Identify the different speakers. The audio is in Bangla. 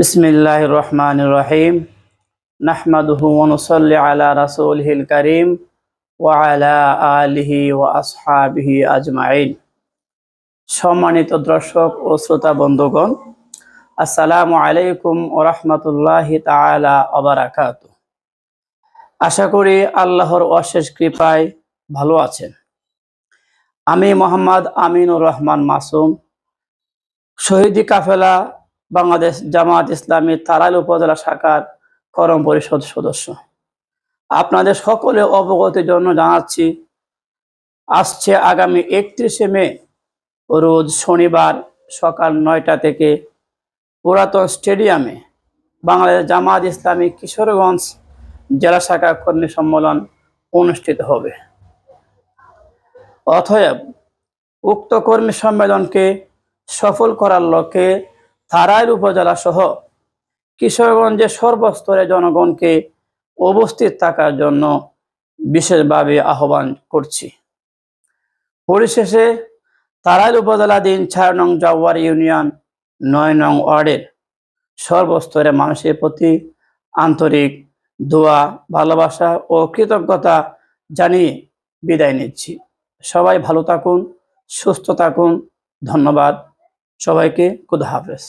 Speaker 1: বিসমিল্লাহ রহমান রহিম নাহমাদুহু ওনসল্লি আলা রাসূলিহিল করিম ওয়া আলা আলিহি ওয়া আসহাবিহি আজমাইন। সম্মানিত দর্শক ও শ্রোতা বন্ধুগণ, আসসালামু আলাইকুম ওয়া রাহমাতুল্লাহি তাআলা ওয়া বারাকাতু আশা করি আল্লাহর অশেষ কৃপায় ভালো আছেন। আমি মোহাম্মদ আমিনুর রহমান মাসুম, শহীদি কাফেলা বাংলাদেশ জামাত ইসলামী তারাইল উপজেলা শাখার করম পরিষদ সদস্য। আপনাদের সকলে অবগতির জন্য জানাচ্ছি, আসছে আগামী একত্রিশে মে, রোজ শনিবার সকাল নয়টা থেকে পুরাতন স্টেডিয়ামে বাংলাদেশ জামাত ইসলামী কিশোরগঞ্জ জেলা শাখা কর্মী সম্মেলন অনুষ্ঠিত হবে। অতএব উক্ত কর্মী সম্মেলনকে সফল করার লক্ষ্যে থারাইল উপজেলা সহ কিশোরগঞ্জের সর্বস্তরের জনগণকে উপস্থিত থাকার জন্য বিশেষভাবে আহ্বান করছি। পরিশেষে তারাইল উপজেলা দিন চার নং জাওয়ার ইউনিয়ন নয় নং ওয়ার্ডের সর্বস্তরের মানুষের প্রতি আন্তরিক দোয়া, ভালোবাসা ও কৃতজ্ঞতা জানিয়ে বিদায় নিচ্ছি। সবাই ভালো থাকুন, সুস্থ থাকুন। ধন্যবাদ। সবাইকে খুদা হাফেজ।